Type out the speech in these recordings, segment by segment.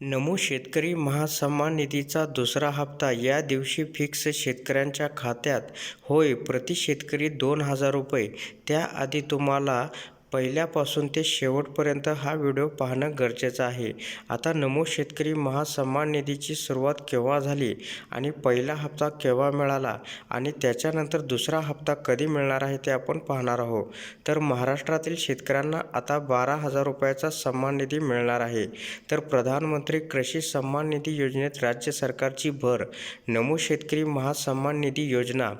नमो शेतकरी महासन्मान निधीचा दुसरा हप्ता या दिवशी फिक्स शेतकऱ्यांच्या खात्यात. होय प्रति शेतकरी दोन हजार रुपये. त्याआधी तुम्हाला पहिल्यापासून ते शेवटपर्यंत हा व्हिडिओ पाहणं गरजेचं आहे. आता नमो शेतकरी महासन्मान निधीची सुरुवात केव्हा झाली आणि पहिला हप्ता केव्हा मिळाला आणि त्याच्यानंतर दुसरा हप्ता कधी मिळणार आहे ते आपण पाहणार आहोत. तर महाराष्ट्रातील शेतकऱ्यांना आता बारा हजार रुपयाचा सन्मान निधी मिळणार आहे. तर प्रधानमंत्री कृषी सन्मान निधी योजनेत राज्य सरकारची भर. नमो शेतकरी महासन्मान निधी योजना.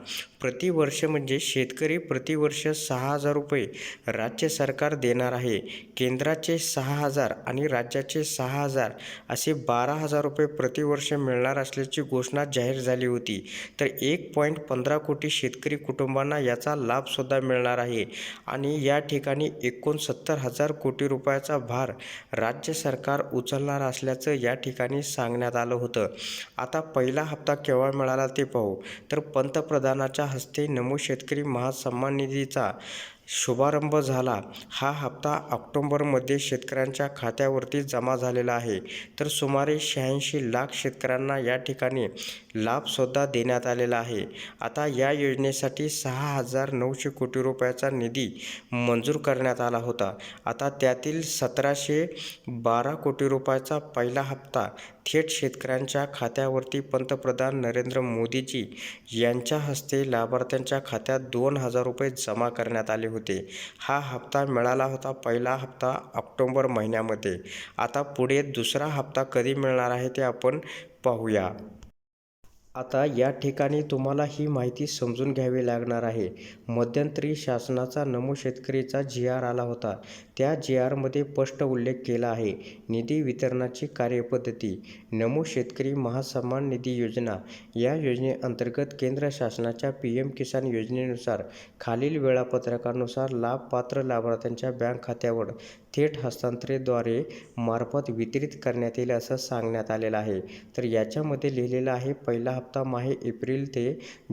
प्रतिवर्ष म्हणजे शेतकरी प्रतिवर्ष सहा हजार रुपये राज्य सरकार देणार आहे. केंद्राचे सहा हजार आणि राज्याचे सहा हजार असे बारा हजार रुपये प्रतिवर्ष मिळणार असल्याची घोषणा जाहीर झाली होती. तर एक पॉईंट पंधरा कोटी शेतकरी कुटुंबांना याचा लाभसुद्धा मिळणार आहे. आणि या ठिकाणी एकोणसत्तर हजार कोटी रुपयाचा भार राज्य सरकार उचलणार असल्याचं या ठिकाणी सांगण्यात आलं होतं. आता पहिला हप्ता केव्हा मिळाला ते पाहू. तर पंतप्रधानाच्या हस्ते नमो शेतकरी महासन्मान निधीचा शुभारंभ झाला. हा हप्ता ऑक्टोंबरमध्ये शेतकऱ्यांच्या खात्यावरती जमा झालेला आहे. तर सुमारे शहाऐंशी लाख शेतकऱ्यांना या ठिकाणी लाभसुद्धा देण्यात आलेला आहे. आता या योजनेसाठी सहा हजार नऊशे कोटी रुपयाचा निधी मंजूर करण्यात आला होता. आता त्यातील सतराशे बारा कोटी रुपयाचा पहिला हप्ता थेट शेतकऱ्यांच्या खात्यावरती पंतप्रधान नरेंद्र मोदीजी यांच्या हस्ते लाभार्थ्यांच्या खात्यात दोन हजार रुपये जमा करण्यात आले होते. हा हप्ता मिळाला होता पहिला हप्ता ऑक्टोंबर महिन्यामध्ये. आता पुढे दुसरा हप्ता कधी मिळणार आहे ते आपण पाहूया. आता या ठिकाणी तुम्हाला ही माहिती समजून घ्यावी लागणार आहे. मध्यंतरी शासनाचा नमो शेतकरीचा जी आर आला होता. त्या जी आरमध्ये स्पष्ट उल्लेख केला आहे. निधी वितरणाची कार्यपद्धती नमो शेतकरी महासन्मान निधी योजना या योजनेअंतर्गत केंद्र शासनाच्या पी एम किसान योजनेनुसार खालील वेळापत्रकानुसार लाभपात्र लाभार्थ्यांच्या बँक खात्यावर थेट हस्तांतरेद्वारे मार्फत वितरित करण्यात येईल असं सांगण्यात आलेलं आहे. तर याच्यामध्ये लिहिलेलं आहे पहिला हप्ता माहे एप्रिल ते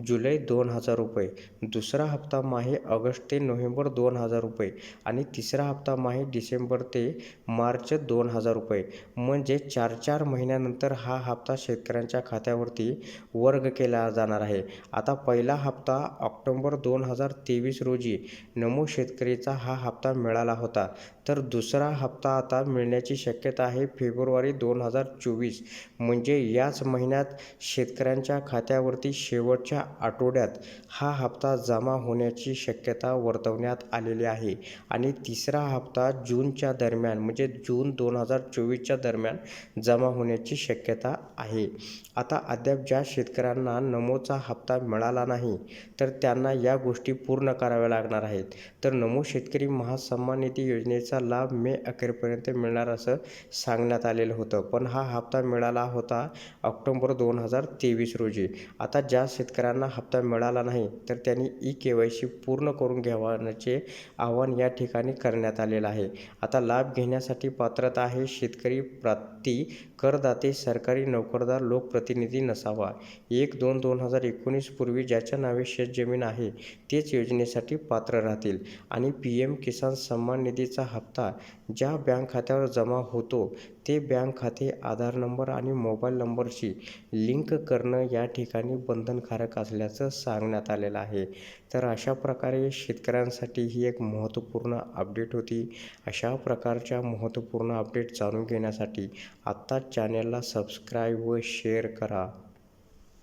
जुलै दोन हजार रुपये दुसरा हप्ता माहे ऑगस्ट ते नोव्हेंबर दोन हजार रुपये आणि तिसरा हप्ता माहे डिसेंबर ते मार्च दोन हजार रुपये. म्हणजे चार चार महिन्यानंतर हा हप्ता शेतकऱ्यांच्या खात्यावरती वर्ग केला जाणार आहे. आता पहिला हप्ता ऑक्टोंबर दोन हजार तेवीस रोजी नमो शेतकरीचा हा हप्ता मिळाला होता. तर दुसरा हप्ता आता मिळण्याची शक्यता आहे फेब्रुवारी दोन हजार चोवीस. म्हणजे याच महिन्यात शेतकऱ्यांच्या खात्यावरती शेवटच्या आठवड्यात हा हप्ता जमा होण्याची शक्यता वर्तवण्यात आलेली आहे. आणि तिसरा हप्ता जूनच्या दरम्यान म्हणजे जून दोन हजार चोवीसच्या दरम्यान जमा होण्याची शक्यता आहे. आता अद्याप ज्या शेतकऱ्यांना नमोचा हप्ता मिळाला नाही तर त्यांना या गोष्टी पूर्ण कराव्या लागणार आहेत. तर नमो शेतकरी महासन्मान निधी योजनेचा लाभ मे अखेरपर्यंत मिळणार असं सांगण्यात आलेलं होतं. पण हा हप्ता मिळाला होता ऑक्टोंबर दोन हजार तेवीस रोजी. आता ज्या शेतकऱ्यांना हप्ता मिळाला नाही तर त्यांनी ई के वाय सी पूर्ण करून घ्यावाचे आवाहन या ठिकाणी करण्यात आलेलं आहे. आता लाभ घेण्यासाठी पात्रता आहे शेतकरी प्राप्ती करदाते सरकारी नोकरदार लोकप्रतिनिधी नसावा. एक दोन दोन हजार एकोणीस पूर्वी ज्याच्या नावे शेतजमीन आहे तेच योजनेसाठी पात्र राहतील. आणि पी एम किसान सन्मान निधीचा हप्ता ज्या बँक खात्यावर जमा होतो ते बँक खाते आधार नंबर आणि मोबाईल नंबरशी लिंक करणं या ठिकाणी बंधनकारक असल्याचं सांगण्यात आलेलं आहे. तर अशा प्रकारे शेतकऱ्यांसाठी ही एक महत्त्वपूर्ण अपडेट होती. अशा प्रकारच्या महत्त्वपूर्ण अपडेट जाणून घेण्यासाठी आत्ताच चॅनलला सबस्क्राईब व शेअर करा.